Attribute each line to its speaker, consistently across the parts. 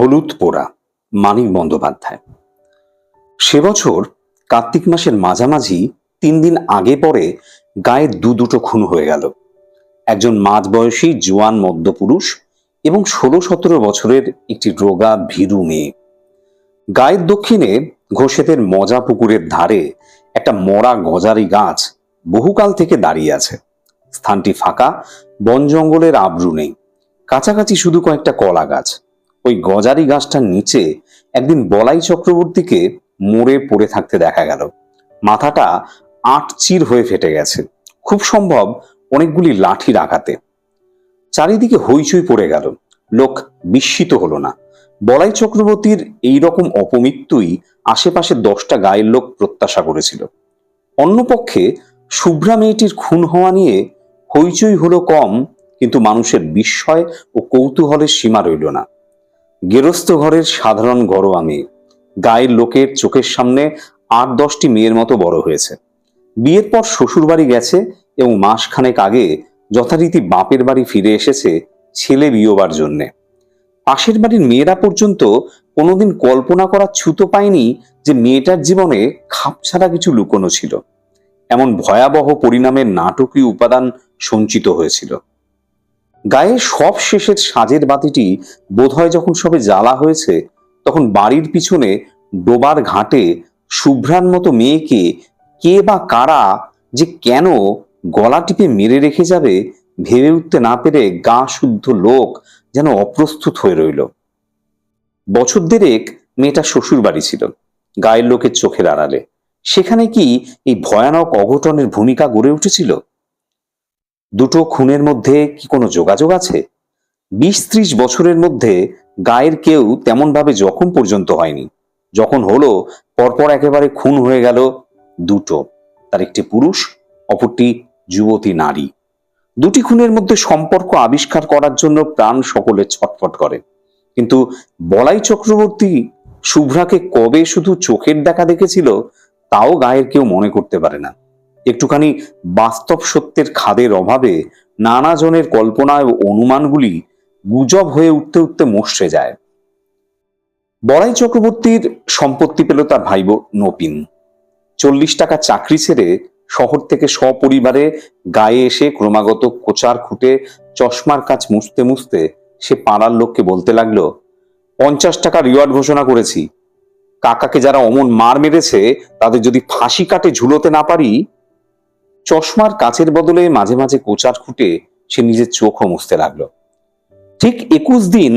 Speaker 1: হলুদ পোড়া মানিক বন্দ্যোপাধ্যায়। সে বছর কার্তিক মাসের মাঝামাঝি তিন দিন আগে পরে গায়ে দু দুটো খুন হয়ে গেল। একজন মাঝ বয়সী জোয়ান মদ্যপুরুষ এবং ষোলো সতেরো বছরের একটি রোগা ভীরু মেয়ে। গায়ের দক্ষিণে ঘোষেতের মজা পুকুরের ধারে একটা মরা গজারি গাছ বহুকাল থেকে দাঁড়িয়ে আছে। স্থানটি ফাঁকা, বন জঙ্গলের আবরু নেই। কাছাকাছি শুধু কয়েকটা কলা গাছ। ওই গজারি গাছটার নিচে একদিন বলাই চক্রবর্তীকে মরে পড়ে থাকতে দেখা গেল। মাথাটা আট চির হয়ে ফেটে গেছে। খুব সম্ভব অনেকগুলি লাঠির আঘাতে। চারিদিকে হইচই পড়ে গেল। লোক বিস্মিত হলো না। বলাই চক্রবর্তীর এই রকম অপমৃত্যুই আশেপাশে দশটা গায়ের লোক প্রত্যাশা করেছিল। অন্যপক্ষে শুভ্রা মেয়েটির খুন হওয়া নিয়ে হইচই হলো কম, কিন্তু মানুষের বিস্ময় ও কৌতূহলের সীমা রইল না। গেরস্ত ঘরের সাধারণ ঘরোয়া আমি। গায়ের লোকের চোখের সামনে আট দশটি মেয়ের মতো বড় হয়েছে। বিয়ের পর শ্বশুরবাড়ি গেছে এবং মাসখানেক আগে যথারীতি বাপের বাড়ি ফিরে এসেছে ছেলে বিয়োবার জন্যে। পাশের বাড়ির মেয়েরা পর্যন্ত কোনোদিন কল্পনা করার ছুতো পায়নি যে মেয়েটার জীবনে খাপ ছাড়া কিছু লুকোনো ছিল। এমন ভয়াবহ পরিণামের নাটকীয় উপাদান সঞ্চিত হয়েছিল। গায়ে সব শেষের সাজের বাতিটি বোধহয় যখন সবে জ্বালা হয়েছে, তখন বাড়ির পিছনে ডোবার ঘাটে শুভ্রার মতো মেয়েকে কে বা কারা যে কেন গলা টিপে মেরে রেখে যাবে ভেবে উঠতে না পেরে গা শুদ্ধ লোক যেন অপ্রস্তুত হয়ে রইল। বছর দেড়েক মেয়েটা শ্বশুর বাড়ি ছিল, গায়ের লোকের চোখের আড়ালে। সেখানে কি এই ভয়ানক অঘটনের ভূমিকা গড়ে উঠেছিল? দুটো খুনের মধ্যে কি কোনো যোগাযোগ আছে? বিশ ত্রিশ বছরের মধ্যে গায়ের কেউ তেমন ভাবে জখম পর্যন্ত হয়নি। যখন হলো, পরপর একেবারে খুন হয়ে গেল দুটো। তার একটি পুরুষ, অপরটি যুবতী নারী। দুটি খুনের মধ্যে সম্পর্ক আবিষ্কার করার জন্য প্রাণ সকলে ছটফট করে। কিন্তু বলাই চক্রবর্তী শুভ্রাকে কবে শুধু চোখের দেখা দেখেছিল, তাও গায়ের কেউ মনে করতে পারে না। একটুখানি বাস্তব সত্যের খাদের অভাবে নানা জনের কল্পনা ও অনুমানগুলি গুজব হয়ে উঠতে উঠতে মশরে যায়। বড়াই চক্রবর্তীর সম্পত্তি পেল তার ভাইব নপিন চল্লিশ টাকা চাকরি ছেড়ে শহর থেকে সপরিবারে গায়ে এসে ক্রমাগত কোচার খুঁটে চশমার কাজ মুছতে মুছতে সে পাড়ার লোককে বলতে লাগল, পঞ্চাশ টাকা রিওয়ার্ড ঘোষণা করেছি। কাকাকে যারা অমন মার মেরেছে, তাদের যদি ফাঁসি কাটে ঝুলোতে না পারি চশমার কাচের বদলে মাঝে মাঝে কোচার খুঁটে সে নিজের চোখও মুছতে লাগল। ঠিক একুশ দিন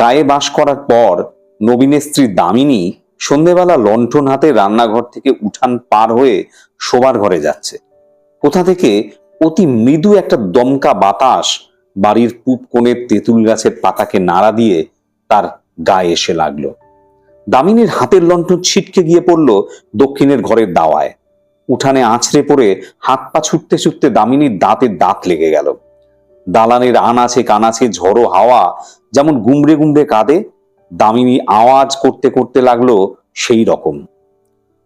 Speaker 1: গায়ে বাস করার পর নবীনের স্ত্রী দামিনী সন্ধেবেলা লণ্ঠন হাতে রান্নাঘর থেকে উঠান পার হয়ে শোবার ঘরে যাচ্ছে। কোথা থেকে অতি মৃদু একটা দমকা বাতাস বাড়ির পূব কোণের তেঁতুল গাছের পাতাকে নাড়া দিয়ে তার গায়ে এসে লাগল। দামিনীর হাতের লণ্ঠন ছিটকে গিয়ে পড়ল দক্ষিণের ঘরের দাওয়ায়। উঠানে আছড়ে পড়ে হাত পা ছুটতে ছুটতে দামিনীর দাঁতের দাঁত লেগে গেল। দালানের আনাচে কানাচে ঝড়ো হাওয়া যেমন গুমড়ে গুমড়ে কাঁদে, দামিনী আওয়াজ করতে করতে লাগল সেই রকম।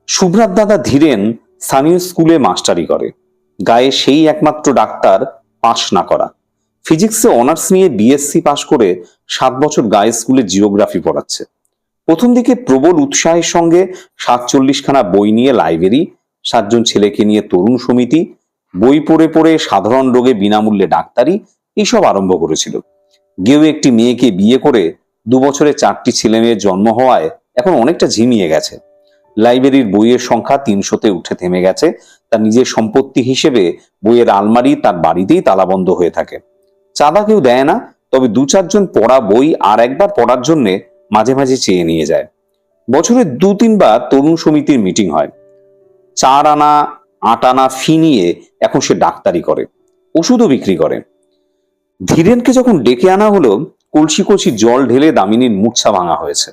Speaker 1: শুভ্রার দাদা ধীরেন স্থানীয় স্কুলে মাস্টারি করে। গায়ে সেই একমাত্র ডাক্তার পাশ না করা। ফিজিক্সে অনার্স নিয়ে বিএসসি পাশ করে সাত বছর গায়ে স্কুলে জিওগ্রাফি পড়াচ্ছে। প্রথম দিকে প্রবল উৎসাহের সঙ্গে সাতচল্লিশখানা বই নিয়ে লাইব্রেরি সাতজন ছেলেকে নিয়ে তরুণ সমিতি, বই পড়ে পড়ে সাধারণ রোগে বিনামূল্যে ডাক্তারি এইসব আরম্ভ করেছিল। গেউ একটি মেয়েকে বিয়ে করে দু বছরে চারটি ছেলে মেয়ের জন্ম হওয়ায় এখন অনেকটা ঝিমিয়ে গেছে। লাইব্রেরির বইয়ের সংখ্যা তিনশোতে উঠে থেমে গেছে। তার নিজের সম্পত্তি হিসেবে বইয়ের আলমারি তার বাড়িতেই তালাবন্ধ হয়ে থাকে। চাঁদা কেউ দেয় না, তবে দু চারজন পড়া বই আর একবার পড়ার জন্য মাঝে মাঝে চেয়ে নিয়ে যায়। বছরে দু তিনবার তরুণ সমিতির মিটিং হয়। চার আনা, আট আনা ফি নিয়ে এখন সে ডাক্তারি করে, ওষুধও বিক্রি করে। ধীরেনকে যখন ডেকে আনা হলো, কলসি কলসি জল ঢেলে দামিনীর মূর্ছা ভাঙা হয়েছে।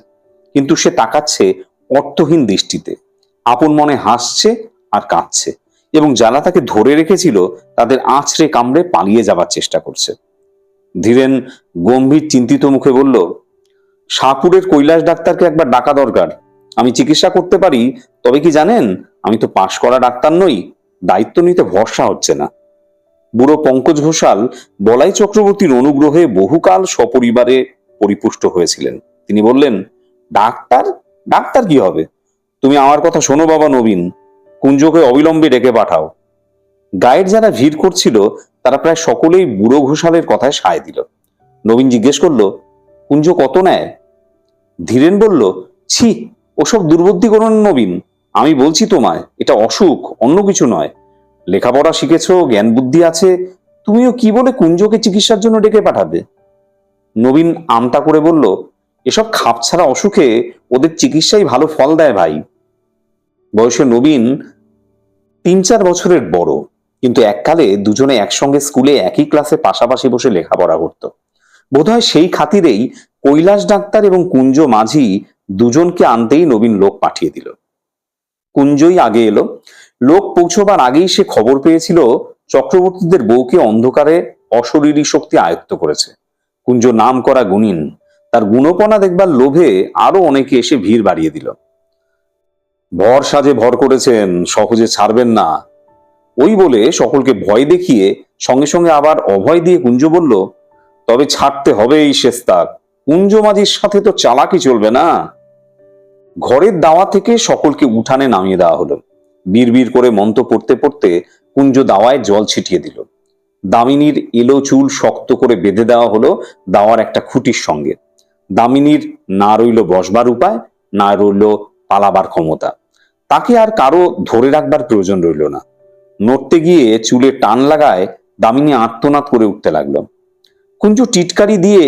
Speaker 1: কিন্তু সে তাকাচ্ছে অর্থহীন দৃষ্টিতে। আপন মনে হাসছে আর কাঁদছে এবং যারা তাকে ধরে রেখেছিল, তাদের আঁচড়ে কামড়ে পালিয়ে যাবার চেষ্টা করছে। ধীরেন গম্ভীর চিন্তিত মুখে বলল শাহপুরের কৈলাস ডাক্তারকে একবার ডাকা দরকার। আমি চিকিৎসা করতে পারি, তবে কি জানেন? আমি তো পাশ করা ডাক্তার নই, দায়িত্ব নিতে ভরসা হচ্ছে না। বুড়ো পঙ্কজ ঘোষাল বলাই চক্রবর্তীর অনুগ্রহে বহুকাল সপরিবারে পরিপুষ্ট হয়েছিলেন। তিনি বললেন, ডাক্তার? ডাক্তার কি হবে? তুমি আমার কথা শোনো বাবা নবীন, কুঞ্জকে অবিলম্বে ডেকে পাঠাও। গায়ের যারা ভিড় করছিল, তারা প্রায় সকলেই বুড়ো ঘোষালের কথায় সায় দিল। নবীন জিজ্ঞেস করল, কুঞ্জ কত নেয়? ধীরেন বলল, ছি ওসব দুর্বুদ্ধি করো নবীন। আমি বলছি তোমায়, এটা অসুখ, অন্য কিছু নয়। লেখাপড়া শিখেছো, জ্ঞান বুদ্ধি আছে, তুমিও কি বলে কুঞ্জকে চিকিৎসার জন্য ডেকে পাঠাবে? নবীন আমতা করে বলল, এসব খাপ ছাড়া অসুখে ওদের চিকিৎসাই ভালো ফল দেয় ভাই। বয়সে নবীন তিন চার বছরের বড়, কিন্তু এককালে দুজনে একসঙ্গে স্কুলে একই ক্লাসে পাশাপাশি বসে লেখাপড়া করত। বোধহয় সেই খাতিরেই কৈলাস ডাক্তার এবং কুঞ্জ মাঝি দুজনকে আনতেই নবীন লোক পাঠিয়ে দিল। কুঞ্জই আগে এলো। লোক পৌঁছবার আগেই সে খবর পেয়েছিল, চক্রবর্তীদের বউকে অন্ধকারে অশরীরী শক্তি আয়ত্ত করেছে। কুঞ্জ নাম করা গুণিন। তার গুণপনা দেখবার লোভে আরও অনেকে এসে ভিড় বাড়িয়ে দিল। ভর সাজে ভর করেছেন, সহজে ছাড়বেন না। ওই বলে সকলকে ভয় দেখিয়ে সঙ্গে সঙ্গে আবার অভয় দিয়ে কুঞ্জ বলল, তবে ছাড়তে হবে এই শেস্তাক কুঞ্জ মাঝির সাথে তো চালাকি চলবে না। ঘরের দাওয়া থেকে সকলকে উঠানে নামিয়ে দেওয়া হলো। বীর করে মন্ত্র পড়তে পড়তে কুঞ্জ দাওয়ায় জল ছিটিয়ে দিল। দামিনীর এলো চুল শক্ত করে বেঁধে দেওয়া হলো দাওয়ার একটা খুঁটির সঙ্গে। দামিনীর না রইল বসবার উপায়, না রইল পালাবার ক্ষমতা। তাকে আর কারও ধরে রাখবার প্রয়োজন রইল না। নড়তে গিয়ে চুলে টান লাগায় দামিনী আত্মনাদ করে উঠতে লাগল। কুঞ্জ টিটকারি দিয়ে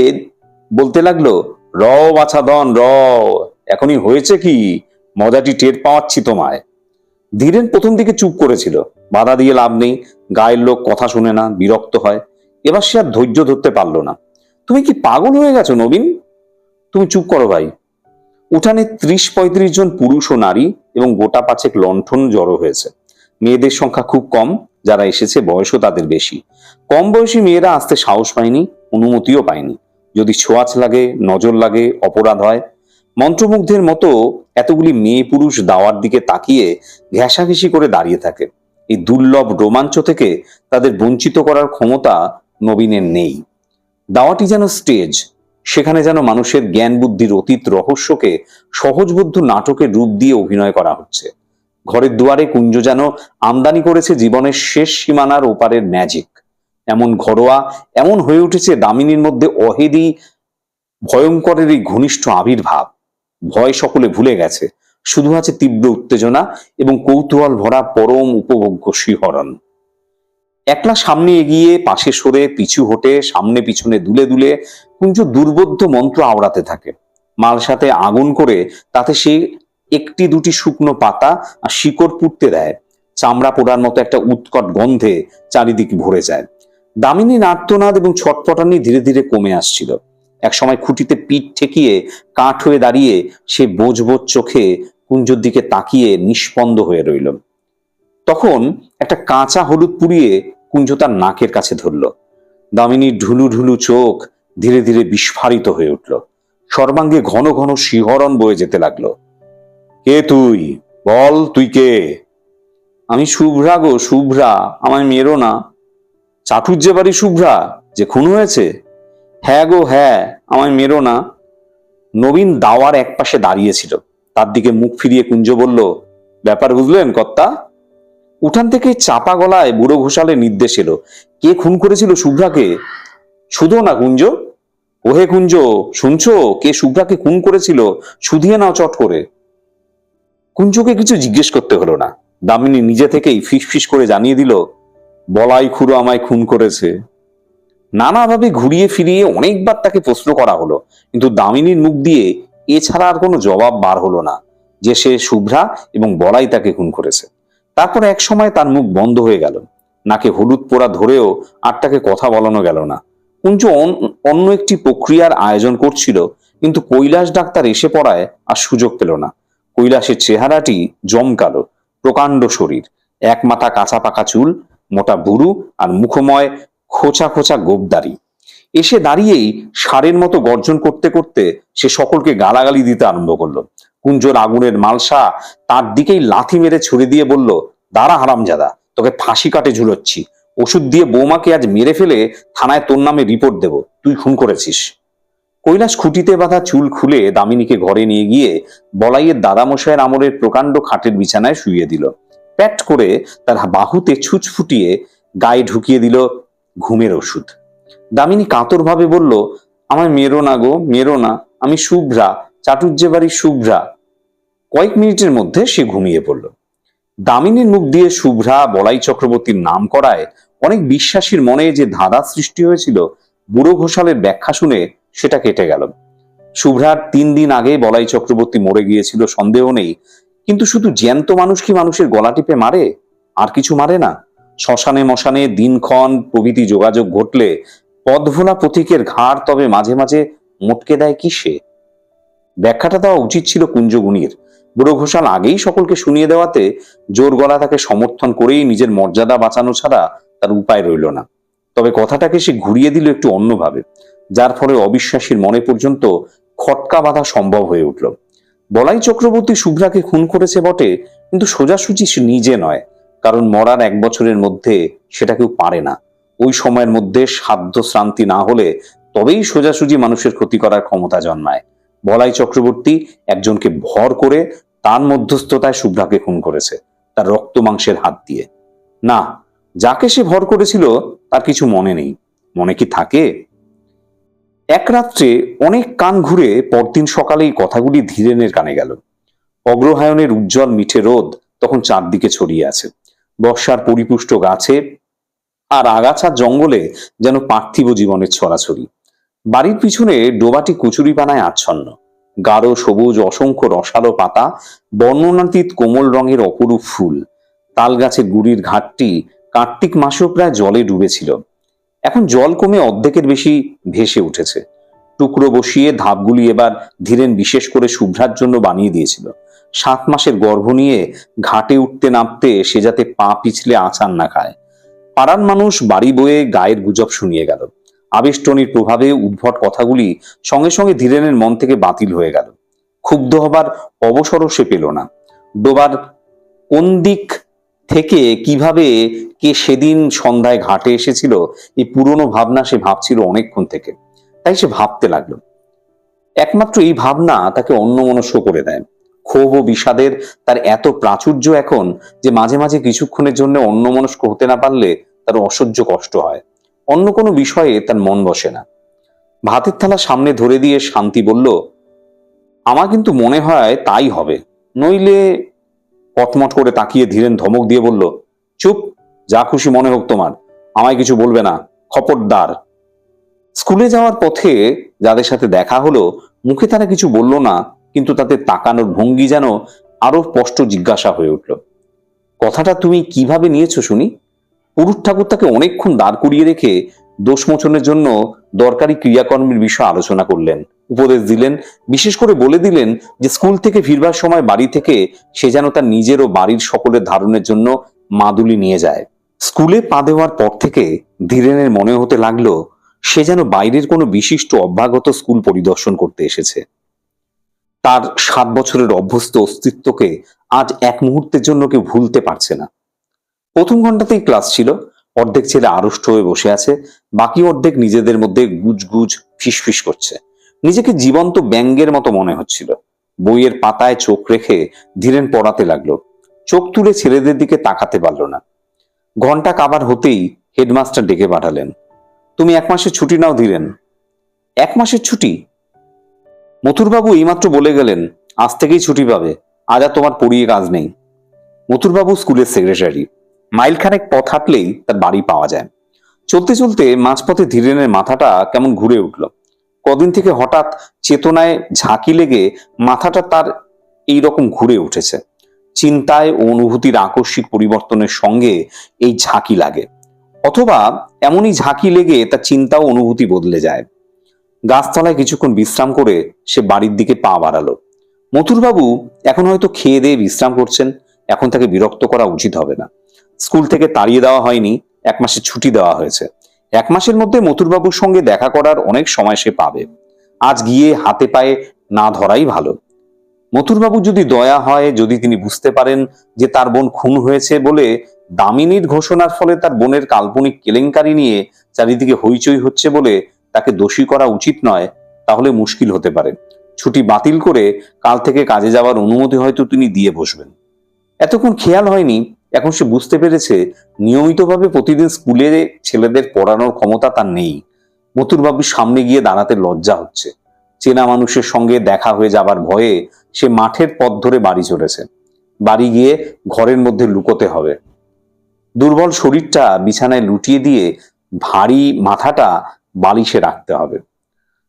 Speaker 1: বলতে লাগল র বাছা দন র এখনই হয়েছে কি? মজাটি টের পাওয়াচ্ছি তোমায়। ধীরেন প্রথম দিকে চুপ করেছিল। বাধা দিয়ে লাভ নেই। গায়ের লোক কথা শুনে না, বিরক্ত হয়। এবার সে আর ধৈর্য ধরতে পারল না। তুমি কি পাগল হয়ে গেছো, নবীন? তুমি চুপ করো ভাই। উঠানে ত্রিশ পঁয়ত্রিশ জন পুরুষ ও নারী এবং গোটা পাঁচেক লণ্ঠন জড়ো হয়েছে। মেয়েদের সংখ্যা খুব কম, যারা এসেছে বয়সও তাদের বেশি। কম বয়সী মেয়েরা আসতে সাহস পায়নি, অনুমতিও পায়নি। যদি ছোঁয়াচ লাগে, নজর লাগে, অপরাধ হয় মন্ত্রমুগ্ধের মতো এতগুলি মেয়ে পুরুষ দাওয়ার দিকে তাকিয়ে ঘেঁষাঘেঁষি করে দাঁড়িয়ে থাকে। এই দুর্লভ রোমাঞ্চ থেকে তাদের বঞ্চিত করার ক্ষমতা নবীনের নেই। দাওয়াটি যেন স্টেজ, সেখানে যেন মানুষের জ্ঞান বুদ্ধির অতীত রহস্যকে সহজবুদ্ধ নাটকের রূপ দিয়ে অভিনয় করা হচ্ছে। ঘরের দুয়ারে কুঞ্জ যেন আমদানি করেছে জীবনের শেষ সীমানার ওপারের ম্যাজিক। এমন ঘরোয়া, এমন হয়ে উঠেছে দামিনীর মধ্যে অহেদি ভয়ঙ্করের এই ঘনিষ্ঠ আবির্ভাব। ভয় সকলে ভুলে গেছে। শুধু আছে তীব্র উত্তেজনা এবং কৌতূহল ভরা পরম উপভোগ্য শিহরণ একলা সামনে এগিয়ে পাশে সরে পিছু হটে, সামনে পিছনে দুলে দুলে কুঞ্জ দুর্বোধ্য মন্ত্র আওড়াতে থাকে। মালসাতে আগুন করে তাতে সে একটি দুটি শুকনো পাতা আর শিকড় পুড়তে দেয়। চামড়া পোড়ার মতো একটা উৎকট গন্ধে চারিদিক ভরে যায়। দামিনী নাট্যনাদ এবং ছটপটানি ধীরে ধীরে কমে আসছিল। একসময় খুঁটিতে পিঠ ঠেকিয়ে, কাঠ হয়ে দাঁড়িয়ে সে বোঝ বোঝ চোখে কুঞ্জর দিকে তাকিয়ে নিষ্পন্দ হয়ে রইল। তখন একটা কাঁচা হলুদ পুড়িয়ে কুঞ্জ তার নাকের কাছে ধরল। দামিনীর ঢুলু ঢুলু চোখ ধীরে ধীরে বিস্ফারিত হয়ে উঠল। সর্বাঙ্গে ঘন ঘন শিহরণ বয়ে যেতে লাগল। কে তুই? বল, তুই কে? আমি শুভ্রা গো, শুভ্রা। আমায় মেরো না। চাটুর যে বাড়ি শুভ্রা, যে খুন হয়েছে? হ্যাঁ গো হ্যাঁ আমায় মেরো না। নবীন দাওয়ার এক পাশে দাঁড়িয়েছিল। তার দিকে মুখ ফিরিয়ে কুঞ্জ বলল, ব্যাপার বুঝলেন কর্তা? উঠান থেকে চাপা গলায় বুড়ো ঘোষালের নির্দেশ এলো। কে খুন করেছিল শুভ্রাকে? শুধু না কুঞ্জ। ওহে কুঞ্জ, শুনছো? কে শুভ্রাকে খুন করেছিল? শুধিয়ে নাও চট করে। কুঞ্জকে কিছু জিজ্ঞেস করতে হলো না। দামিনী নিজে থেকেই ফিস ফিস করে জানিয়ে দিল, বলাই খুড়ো আমায় খুন করেছে। নানাভাবে ঘুরিয়ে ফিরিয়ে অনেকবার তাকে প্রশ্ন করা হলো, কিন্তু দামিনীর মুখ দিয়ে এছাড়া আর কোনো জবাব বার হলো না, যে সে শুভ্রা এবং বলাই তাকে খুন করেছে। তারপর এক সময় তার মুখ বন্ধ হয়ে গেল। নাকে হলুদ পোড়া ধরেও আর তাকে কথা বলানো গেল না। কুঞ্জ অন্য একটি প্রক্রিয়ার আয়োজন করছিল, কিন্তু কৈলাস ডাক্তার এসে পড়ায় আর সুযোগ পেল না। কৈলাসের চেহারাটি জমকালো, প্রকাণ্ড শরীর, এক মাথা কাঁচা পাকা চুল, মোটা বুড়ু আর মুখময় খোঁচা খোঁচা গোপদারি এসে দাঁড়িয়েই সারের মতো গর্জন করতে করতে সে সকলকে গালাগালি দিতে আরম্ভ করল। কুঞ্জর আগুনের মালসা তার দিকেই লাথি মেরে ছুড়ে দিয়ে বলল, দাঁড়া হারামজাদা, তোকে ফাঁসি কাটে ঝুলোচ্ছি। ওষুধ দিয়ে বৌমাকে আজ মেরে ফেলে থানায় তোর নামে রিপোর্ট দেব। তুই খুন করেছিস। কৈলাস খুঁটিতে বাঁধা চুল খুলে দামিনীকে ঘরে নিয়ে গিয়ে বলাইয়ের দাদামশাইয়ের আমলের প্রকাণ্ড খাটের বিছানায় শুইয়ে দিল। প্যাট করে তার বাহুতে ছুঁচ ফুটিয়ে গায়ে ঢুকিয়ে দিল ঘুমের ওষুধ। দামিনী কাতরভাবে বলল, আমায় মেরো না গো, মেরো না, আমি শুভ্রা চাটুর্যে বাড়ির শুভ্রা। কয়েক মিনিটের মধ্যে সে ঘুমিয়ে পড়ল। দামিনীর মুখ দিয়ে শুভ্রা বলাই চক্রবর্তীর নাম করায় অনেক বিশ্বাসীর মনে যে ধাঁধা সৃষ্টি হয়েছিল, বুড়ো ঘোষালের ব্যাখ্যা শুনে সেটা কেটে গেল। শুভ্রার তিন দিন আগে বলাই চক্রবর্তী মরে গিয়েছিল, সন্দেহ নেই, কিন্তু শুধু জ্যান্ত মানুষ কি মানুষের গলা টিপে মারে? আর কিছু মারে না? শ্মশানে মশানে দিনক্ষণ প্রভৃতি যোগাযোগ ঘটলে পদভোলা প্রতীকের ঘাড় তবে মাঝে মাঝে মোটকে দেয় কি সে ব্যাখ্যাটা দেওয়া উচিত ছিল কুঞ্জগুণীর। বুড়ো ঘোষাল আগেই সকলকে শুনিয়ে দেওয়াতে জোর গলা তাকে সমর্থন করেই নিজের মর্যাদা বাঁচানো ছাড়া তার উপায় রইল না। তবে কথাটাকে সে ঘুরিয়ে দিল একটু অন্যভাবে, যার ফলে অবিশ্বাসীর মনে পর্যন্ত খটকা বাঁধা সম্ভব হয়ে উঠল। বলাই চক্রবর্তী শুভ্রাকে খুন করেছে বটে, কিন্তু সোজাসুজি সে নিজে নয়। কারণ মরার এক বছরের মধ্যে সেটা কেউ পারে না। ওই সময়ের মধ্যে সাধ্য শ্রান্তি না হলে তবেই সোজাসুজি মানুষের ক্ষতি করার ক্ষমতা জন্মায়। বলাই চক্রবর্তী একজনকে ভর করে তার মধ্যস্থতায় শুভ্রাকে খুন করেছে, তার রক্ত মাংসের হাত দিয়ে। না, যাকে সে ভর করেছিল তার কিছু মনে নেই। মনে কি থাকে? এক রাত্রে অনেক কান ঘুরে পরদিন সকালে এই কথাগুলি ধীরেনের কানে গেল। অগ্রহায়ণের উজ্জ্বল মিঠে রোদ তখন চারদিকে ছড়িয়ে আছে। বর্ষার পরিপুষ্ট গাছে আর আগাছার জঙ্গলে যেন পার্থিব জীবনের ছড়াছড়ি। বাড়ির পিছনে ডোবাটি কুচুরি পানায় আচ্ছন্ন। গাঢ়, সবুজ, অসংখ্য রসালো পাতা, বর্ণনাতীত কোমল রঙের অপরূপ ফুল। তাল গাছের গুড়ির ঘাটটি কার্তিক মাসেও প্রায় জলে ডুবেছিল। এখন জল কমে অর্ধেকের বেশি ভেসে উঠেছে। টুকরো বসিয়ে ধাপগুলি এবার ধীরেন বিশেষ করে শুভ্রার জন্য বানিয়ে দিয়েছিল। সাত মাসের গর্ভ নিয়ে ঘাটে উঠতে নামতে সে যাতে পা পিছলে আচার না খায়। পাড়ার মানুষ বাড়ি বয়ে গায়ের গুজব শুনিয়ে গেল। আবেষ্টনীর প্রভাবে উদ্ভট কথাগুলি সঙ্গে সঙ্গে ধীরেনের মন থেকে বাতিল হয়ে গেল। ক্ষুব্ধ হবার অবসরও সে পেল না। ডোবার কোন দিক থেকে কীভাবে কে সেদিন সন্ধ্যায় ঘাটে এসেছিল এই পুরনো ভাবনা সে ভাবছিল অনেকক্ষণ থেকে। তাই সে ভাবতে লাগল। একমাত্র এই ভাবনা তাকে অন্যমনস্ক করে দেয়। ক্ষোভ ও বিষাদের তার এত প্রাচুর্য এখন যে মাঝে মাঝে কিছুক্ষণের জন্য অন্যমনস্ক হতে না পারলে তার অসহ্য কষ্ট হয়। অন্য কোনো বিষয়ে তার মন বসে না। ভাতের থালা সামনে ধরে দিয়ে শান্তি বলল, আমার কিন্তু মনে হয় তাই হবে। নইলে কটমট করে তাকিয়ে ধীরেন ধমক দিয়ে বলল, চুপ, যা খুশি মনে হোক তোমার। আমায় কিছু বলবে না খপরদার স্কুলে যাওয়ার পথে যাদের সাথে দেখা হলো, মুখে তারা কিছু বলল না, কিন্তু তাতে তাকানোর ভঙ্গি যেন আরও স্পষ্ট জিজ্ঞাসা হয়ে উঠল। কথাটা তুমি কীভাবে নিয়েছো শুনি? পুরুষ ঠাকুর তাকে অনেকক্ষণ দাঁড় করিয়ে রেখে দোষ মোচনের জন্য দরকারি ক্রিয়াকর্মের বিষয়ে আলোচনা করলেন, উপদেশ দিলেন, বিশেষ করে বলে দিলেন যে স্কুল থেকে ফিরবার সময় বাড়ি থেকে সে যেন তার নিজের ও বাড়ির সকলের ধারণের জন্য মাদুলি নিয়ে যায়। স্কুলে পা দেওয়ার পর থেকে ধীরেনের মনে হতে লাগল সে যেন বাইরের কোনো বিশিষ্ট অভ্যাগত স্কুল পরিদর্শন করতে এসেছে। তার সাত বছরের অভ্যস্ত অস্তিত্বকে আজ এক মুহূর্তের জন্য কেউ ভুলতে পারছে না। প্রথম ঘন্টাতেই ক্লাস ছিল, অর্ধেক ছেলে আড়ষ্ট হয়ে বসে আছে, বাকি অর্ধেক নিজেদের মধ্যে গুজগুজ, ফিসফিস করছে। নিজেকে জীবন্ত ব্যঙ্গের মতো মনে হচ্ছিল। বইয়ের পাতায় চোখ রেখে ধীরেন পড়াতে লাগল। চোখ তুলে ছেলেদের দিকে তাকাতে পারল না। ঘণ্টা কাবার হতেই হেডমাস্টার ডেকে পাঠালেন। তুমি এক মাসের ছুটি নাও ধীরেন। এক মাসের ছুটি? মথুরবাবু এইমাত্র বলে গেলেন, আজ থেকেই ছুটি পাবে, আজ আর তোমার পড়িয়ে কাজ নেই। মথুরবাবু স্কুলের সেক্রেটারি, মাইলখানেক পথ হাঁটলেই তার বাড়ি পাওয়া যায়। চলতে চলতে মাঝপথে ধীরেনের মাথাটা কেমন ঘুরে উঠল। কদিন থেকে হঠাৎ চেতনায় ঝাঁকি লেগে মাথাটা তার এই রকম ঘুরে উঠেছে। চিন্তায় ও অনুভূতির আকস্মিক পরিবর্তনের সঙ্গে এই ঝাঁকি লাগে। অথবা এমনই ঝাঁকি লেগে তার চিন্তা ও অনুভূতি বদলে যায়। গাছতলায় কিছুক্ষণ বিশ্রাম করে সে বাড়ির দিকে পা বাড়ালো। মথুরবাবু এখন হয়তো খেয়ে দিয়ে বিশ্রাম করছেন, এখন তাকে বিরক্ত করা উচিত হবে না। স্কুল থেকে তাড়িয়ে দেওয়া হয়নি, এক মাসের ছুটি দেওয়া হয়েছে। এক মাসের মধ্যে মথুরবাবুর সঙ্গে দেখা করার অনেক সময় সে পাবে। আজ গিয়ে হাতে পায়ে না ধরাই ভালো। মথুরবাবু যদি দয়া হয়, যদি তিনি বুঝতে পারেন যে তার বোন খুন হয়েছে বলে দামিনীর ঘোষণার ফলে তার বোনের কাল্পনিক কেলেঙ্কারি নিয়ে চারিদিকে হইচই হচ্ছে বলে তাকে দোষী করা উচিত নয়, তাহলে মুশকিল হতে পারে। ছুটি বাতিল করে কাল থেকে কাজে যাওয়ার অনুমতি হয়তো তিনি দিয়ে বসবেন। এতক্ষণ খেয়াল হয়নি, এখন সে বুঝতে পেরেছে নিয়মিতভাবে প্রতিদিন স্কুলে ছেলেদের পড়ানোর ক্ষমতা তার নেই। মথুরবাবুর সামনে গিয়ে দাঁড়াতে লজ্জা হচ্ছে। চেনা মানুষের সঙ্গে দেখা হয়ে যাবার ভয়ে সে মাঠের পথ ধরে বাড়ি চলেছে। বাড়ি গিয়ে ঘরের মধ্যে লুকোতে হবে। দুর্বল শরীরটা বিছানায় লুটিয়ে দিয়ে ভারী মাথাটা বালিশে রাখতে হবে।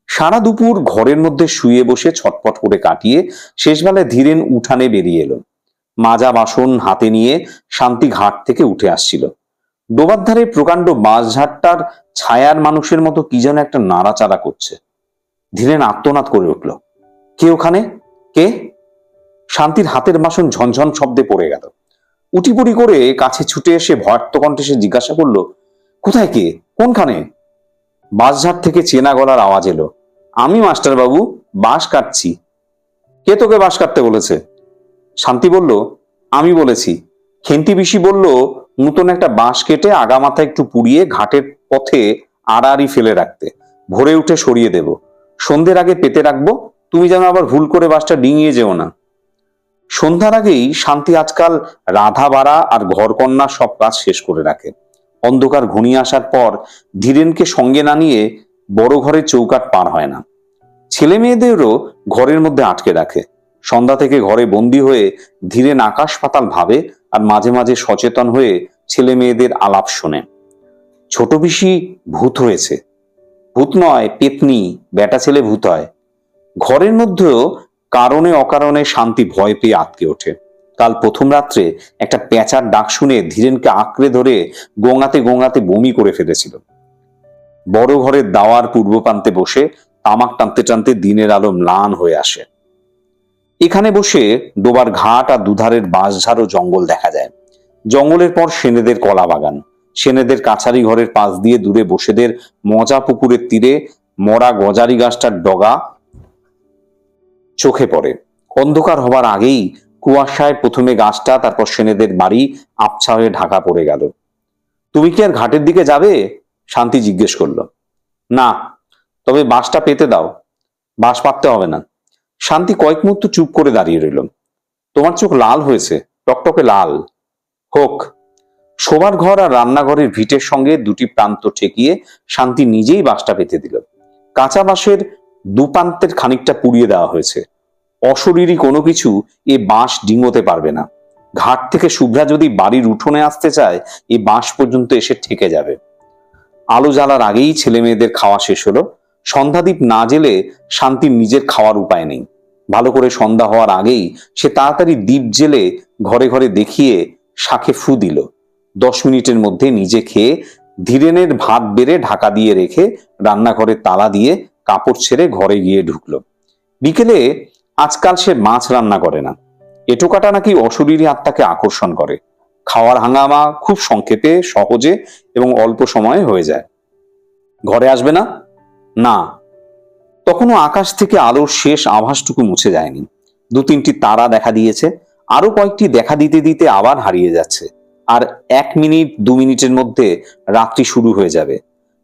Speaker 1: সারা দুপুর ঘরের মধ্যে শুয়ে বসে ছটপট করে কাটিয়ে শেষবেলায় ধীরেন উঠানে বেরিয়ে এলো। মাজা বাসন হাতে নিয়ে শান্তি ঘাট থেকে উঠে আসছিল। ডোবার ধারে প্রকাণ্ড বাঁশঝাটটার ছায়ার মানুষের মতো কি যেন একটা নাড়াচাড়া করছে। ধীরেন আত্মনাদ করে উঠল, কে ওখানে? কে? শান্তির হাতের বাসন ঝনঝন শব্দে পড়ে গেল। উটিপুটি করে কাছে ছুটে এসে ভয়ার্ত কণ্ঠে সে জিজ্ঞাসা করল, কোথায় কে? কোনখানে? বাঁশঝাড় থেকে চেনা গলার আওয়াজ এলো, আমি মাস্টার বাবু বাঁশ কাটছি। কে তোকে বাঁশ কাটতে বলেছে? শান্তি বলল, আমি বলেছি। খেন্তি পিসি বলল, নতুন একটা বাঁশ কেটে আগা মাথা একটু পুড়িয়ে ঘাটের পথে আড়াআড়ি ফেলে রাখতে, ভোরে উঠে সরিয়ে দেব। সন্ধ্যের আগে পেতে রাখব। তুমি যেন আবার ভুল করে বাসটা ডিঙিয়ে যেও না। সন্ধ্যার আগেই শান্তি আজকাল রাধা বাড়া আর ঘরকন্যা সব কাজ শেষ করে রাখে। অন্ধকার ঘনিয়ে আসার পর ধীরেনকে সঙ্গে না নিয়ে বড় ঘরের চৌকাট পার হয় না। ছেলে মেয়েদেরও ঘরের মধ্যে আটকে রাখে। সন্ধ্যা থেকে ঘরে বন্দি হয়ে ধীরেন আকাশ পাতাল ভাবে আর মাঝে মাঝে সচেতন হয়ে ছেলে মেয়েদের আলাপ শোনে। ছোট পিসি ভূত হয়েছে ভূত নয়, পেতনি, বেটা ছেলে ভূত হয়। ঘরের মধ্যেও কারণে অকারণে শান্তি ভয় পেয়ে আটকে ওঠে। কাল প্রথম রাত্রে একটা পেঁচার ডাক শুনে ধীরেনকে আঁকড়ে ধরে গোঙাতে গোঙাতে বমি করে ফেলেছিল। বড় ঘরের দাওয়ার পূর্ব প্রান্তে বসে তামাক টানতে টানতে দিনের আলো ম্লান হয়ে আসে। এখানে বসে ডোবার ঘাট আর দুধারের বাঁশঝাড় ও জঙ্গল দেখা যায়। জঙ্গলের পর সেনেদের কলা বাগান। সেনেদের কাছারি ঘরের পাশ দিয়ে দূরে বসেদের মজা পুকুরের তীরে মরা গজারি গাছটার ডগা চোখে পড়ে। অন্ধকার হবার আগেই কুয়াশায় প্রথমে গাছটা, তারপর সেনেদের বাড়ি আবছা হয়ে ঢাকা পড়ে গেল। তুমি কি আর ঘাটের দিকে যাবে? শান্তি জিজ্ঞেস করল। না, তবে বাঁশটা পেতে দাও। বাঁশ পাততে হবে না। শান্তি কয়েক মুহূর্ত চুপ করে দাঁড়িয়ে রইল। তোমার চোখ লাল হয়েছে, টকটকে লাল। হোক, শোবার ঘর আর রান্নাঘরের ভিটের সঙ্গে দুটি প্রান্ত ঠেকিয়ে শান্তি নিজেই বাঁশটা পেতে দিল। কাঁচা বাঁশের দুপ্রান্তের খানিকটা পুড়িয়ে দেওয়া হয়েছে। অশরীরী কোনো কিছু এ বাঁশ ডিঙোতে পারবে না। ঘাট থেকে শুভ্রা যদি বাড়ির উঠোনে আসতে চায় এই বাঁশ পর্যন্ত এসে ঠেকে যাবে। আলো জ্বালার আগেই ছেলে মেয়েদের খাওয়া শেষ হলো। সন্ধ্যাদীপ না জেলে শান্তির নিজের খাওয়ার উপায় নেই। ভালো করে সন্ধ্যা হওয়ার আগেই সে তাড়াতাড়ি দ্বীপ জেলে ঘরে ঘরে দেখিয়ে শাখে ফু দিল। দশ মিনিটের মধ্যে নিজে খেয়ে ধীরেনের ভাত বেড়ে ঢাকা দিয়ে রেখে রান্নাঘরে তালা দিয়ে কাপড় ছেড়ে ঘরে গিয়ে ঢুকলো। বিকেলে আজকাল সে মাছ রান্না করে না। এটোকাটা নাকি অশরীরী আত্মাকে আকর্ষণ করে। খাওয়ার হাঙ্গামা খুব সংক্ষেপে, সহজে এবং অল্প সময়ে হয়ে যায়। ঘরে আসবে না? না। তখনও আকাশ থেকে আলোর শেষ আভাসটুকু মুছে যায়নি। দু তিনটি তারা দেখা দিয়েছে আরও কয়েকটি দেখা দিতে দিতে আবার হারিয়ে যাচ্ছে। আর এক মিনিট, দু মিনিটের মধ্যে রাত্রি শুরু হয়ে যাবে।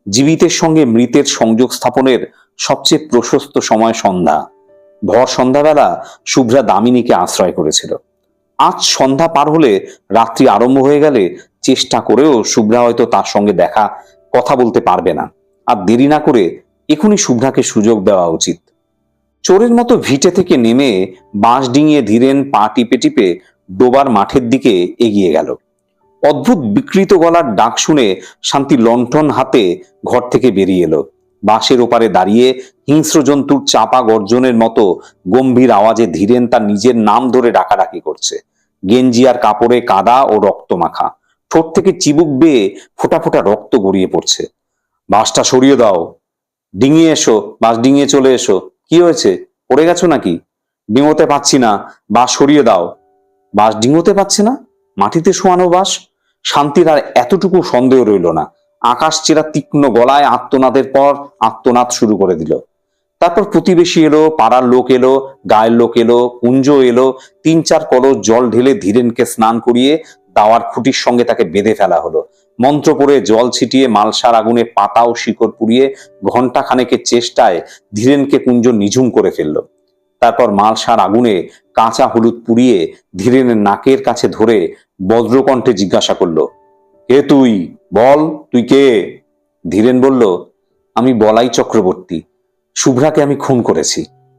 Speaker 1: জীবিতের সঙ্গে মৃতের সংযোগ স্থাপনের সবচেয়ে প্রশস্ত সময় সন্ধ্যা। ভর সন্ধ্যাবেলা শুভ্রা দামিনীকে আশ্রয় করেছিল। আজ সন্ধ্যা পার হলে রাত্রি আরম্ভ হয়ে গেলে চেষ্টা করেও শুভ্রা হয়তো তার সঙ্গে দেখা, কথা বলতে পারবে না। আর দেরি না করে এখনই শুভ্রাকে সুযোগ দেওয়া উচিত। চোরের মতো ভিটে থেকে নেমে বাঁশ ডিঙিয়ে ধীরেন পা টিপে টিপে ডোবার মাঠের দিকে এগিয়ে গেল। অদ্ভুত বিকৃত গলার ডাক শুনে শান্তি লণ্ঠন হাতে ঘর থেকে বেরিয়ে এলো। বাঁশের ওপারে দাঁড়িয়ে হিংস্র জন্তুর চাপা গর্জনের মতো গম্ভীর আওয়াজে ধীরেন তার নিজের নাম ধরে ডাকাডাকি করছে। গেঞ্জি আর কাপড়ে কাদা ও রক্ত মাখা। ঠোঁট থেকে চিবুক বেয়ে ফোটা ফোটা রক্ত গড়িয়ে পড়ছে। বাঁশটা সরিয়ে দাও। ডিঙিয়ে এসো, বাঁশ ডিঙিয়ে চলে এসো। কি হয়েছে? পড়ে গেছো নাকি? ডিঙোতে পাচ্ছি না। বাঁশ সরিয়ে দাও। বাঁশ ডিঙোতে পাচ্ছে না? মাটিতে শোয়ানো বাঁশ? শান্তির আর এতটুকু সন্দেহ রইল না। আকাশ চেরা তীক্ষ্ণ গলায় আত্মনাদের পর আত্মনাদ শুরু করে দিল। তারপর প্রতিবেশী এলো, পাড়ার লোক এলো, গায়ের লোক এলো কুঞ্জ এলো, তিন চার কলস জল ঢেলে ধীরেনকে স্নান করিয়ে দাওয়ার খুঁটির সঙ্গে তাকে বেঁধে ফেলা হলো। মন্ত্র পড়ে জল ছিটিয়ে মালসার আগুনে পাতা ও শিকড় পুড়িয়ে ঘণ্টা খানেকের চেষ্টায় ধীরেনকে কুঞ্জ নিঝুম করে ফেলল। তারপর মালসার আগুনে কাঁচা হলুদ পুড়িয়ে ধীরেনের নাকের কাছে ধরে বজ্রকণ্ঠে জিজ্ঞাসা করল, কে তুই? বল, তুই কে? ধীরেন বলল, আমি বলাই চক্রবর্তী। শুভ্রাকে আমি খুন করেছি।